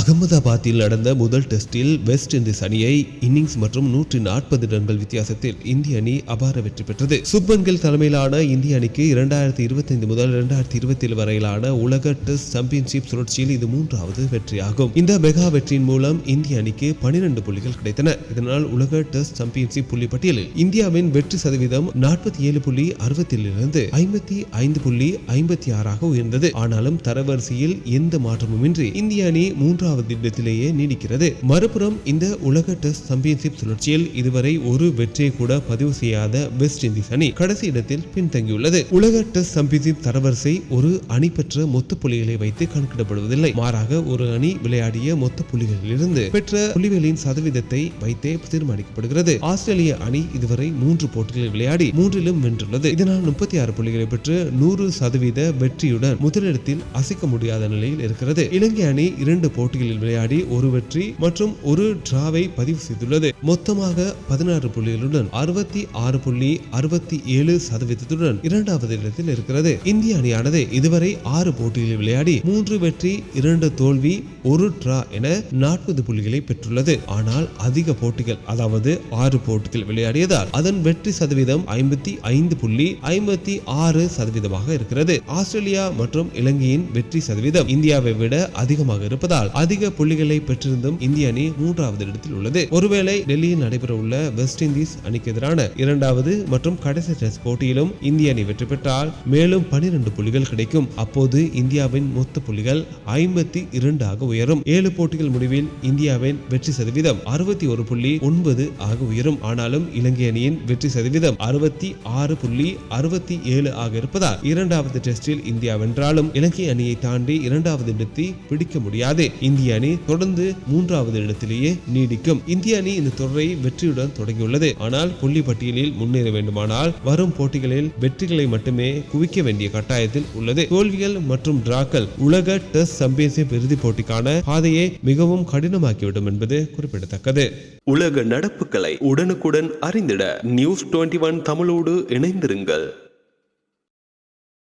அகமதாபாத்தில் நடந்த முதல் டெஸ்டில் வெஸ்ட் இண்டீஸ் அணியை இன்னிங்ஸ் மற்றும் நூற்றி நாற்பது ரன்கள் வித்தியாசத்தில் இந்திய அணி அபார வெற்றி பெற்றது. சுப்மன் தலைமையிலான இந்திய அணிக்கு இரண்டாயிரத்தி இருபத்தைந்து முதல் இரண்டாயிரத்தி இருபத்தி ஏழு வரையிலான உலக டெஸ்ட் சாம்பியன்ஷிப் சுழற்சியில் இது மூன்றாவது வெற்றியாகும். இந்த மெகா வெற்றியின் மூலம் இந்திய அணிக்கு பனிரெண்டு புள்ளிகள் கிடைத்தன. இதனால் உலக டெஸ்ட் சாம்பியன்ஷிப் புள்ளி பட்டியலில் இந்தியாவின் வெற்றி சதவீதம் நாற்பத்தி ஏழு புள்ளி அறுபத்திலிருந்து ஐம்பத்தி ஐந்து புள்ளி ஐம்பத்தி ஆறாக உயர்ந்தது. ஆனாலும் தரவரிசையில் எந்த மாற்றமுமின்றி இந்திய அணி மூன்றாவது மூன்றாவது இடத்திலேயே நீடிக்கிறது. மறுபுறம் இந்த உலக டெஸ்ட் சாம்பியன்ஷிப் சுழற்சியில் இதுவரை ஒரு வெற்றியை கூட பதிவு செய்யாத வெஸ்ட் இண்டீஸ் அணி கடைசி இடத்தில் பின்தங்கியுள்ளது. உலக டெஸ்ட் சாம்பியன்ஷிப் தரவரிசை ஒரு அணி பெற்ற மொத்த புள்ளிகளை வைத்து கணக்கிடப்படுவதில்லை. மாறாக ஒரு அணி விளையாடிய மொத்த புள்ளிகளிலிருந்து பெற்ற புள்ளிகளின் சதவீதத்தை வைத்தே தீர்மானிக்கப்படுகிறது. ஆஸ்திரேலிய அணி இதுவரை மூன்று போட்டிகளில் விளையாடி மூன்றிலும் வென்றுள்ளது. இதனால் முப்பத்தி ஆறு புள்ளிகளை பெற்று நூறு சதவீத வெற்றியுடன் முதலிடத்தில் அசைக்க முடியாத நிலையில் இருக்கிறது. இலங்கை அணி இரண்டு போட்டி போட்டிகளில் விளையாடி ஒரு வெற்றி மற்றும் ஒரு டிராவை பதிவு செய்துள்ளது. மொத்தமாக பதினாறு புள்ளிகளுடன் அறுபத்தி ஆறு புள்ளி அறுபத்தி ஏழு சதவீதத்துடன் இரண்டாவது இடத்தில் இருக்கிறது. இந்திய அணியானது இதுவரை ஆறு போட்டிகளில் விளையாடி மூன்று வெற்றி இரண்டு தோல்வி ஒரு டிரா என நாற்பது புள்ளிகளை பெற்றுள்ளது. ஆனால் அதிக போட்டிகள் அதாவது ஆறு போட்டிகள் விளையாடியதால் அதன் வெற்றி சதவீதம் ஐம்பத்தி ஐந்து புள்ளி ஐம்பத்தி ஆறு சதவீதமாக இருக்கிறது. ஆஸ்திரேலியா மற்றும் இலங்கையின் வெற்றி சதவீதம் இந்தியாவை விட அதிகமாக இருப்பதால் அதிக புள்ளிகளை பெற்றிருந்தும் இந்திய அணி மூன்றாவது இடத்தில் உள்ளது. ஒருவேளை டெல்லியில் நடைபெற உள்ள வெஸ்ட் இண்டீஸ் அணிக்கு எதிரான இரண்டாவது மற்றும் கடைசி டெஸ்ட் போட்டியிலும் இந்திய அணி வெற்றி பெற்றால் மேலும் பனிரெண்டு புள்ளிகள் கிடைக்கும். அப்போது இந்தியாவின் மொத்த புள்ளிகள் ஐம்பத்தி இரண்டாக உயரும். ஏழு போட்டிகள் முடிவில் இந்தியாவின் வெற்றி சதவீதம் அறுபத்தி ஒரு புள்ளி ஒன்பது ஆக உயரும். ஆனாலும் இலங்கை அணியின் வெற்றி சதவீதம் அறுபத்தி ஆறு புள்ளி அறுபத்தி ஏழு ஆக இருப்பதால் இரண்டாவது டெஸ்டில் இந்தியா வென்றாலும் இலங்கை அணியை தாண்டி இரண்டாவது இடத்தை பிடிக்க முடியாது. இந்திய அணி தொடர்ந்து மூன்றாவது இடத்திலேயே நீடிக்கும். இந்திய அணி இந்த தொடரை வெற்றியுடன் தொடங்கியுள்ளது. ஆனால் புள்ளி பட்டியலில் முன்னேற வேண்டுமானால் வரும் போட்டிகளில் வெற்றிகளை மட்டுமே குவிக்க வேண்டிய கட்டாயத்தில் உள்ளது. தோல்விகள் மற்றும் டிராக்கள் உலக டெஸ்ட் சாம்பியன்ஷிப் இறுதிப் போட்டிக்கான பாதையை மிகவும் கடினமாக்கிவிடும் என்பது குறிப்பிடத்தக்கது. உலக நடப்புகளை உடனுக்குடன் அறிந்திட நியூஸ் டுவெண்ட்டி ஒன் தமிழோடு இணைந்திருங்கள்.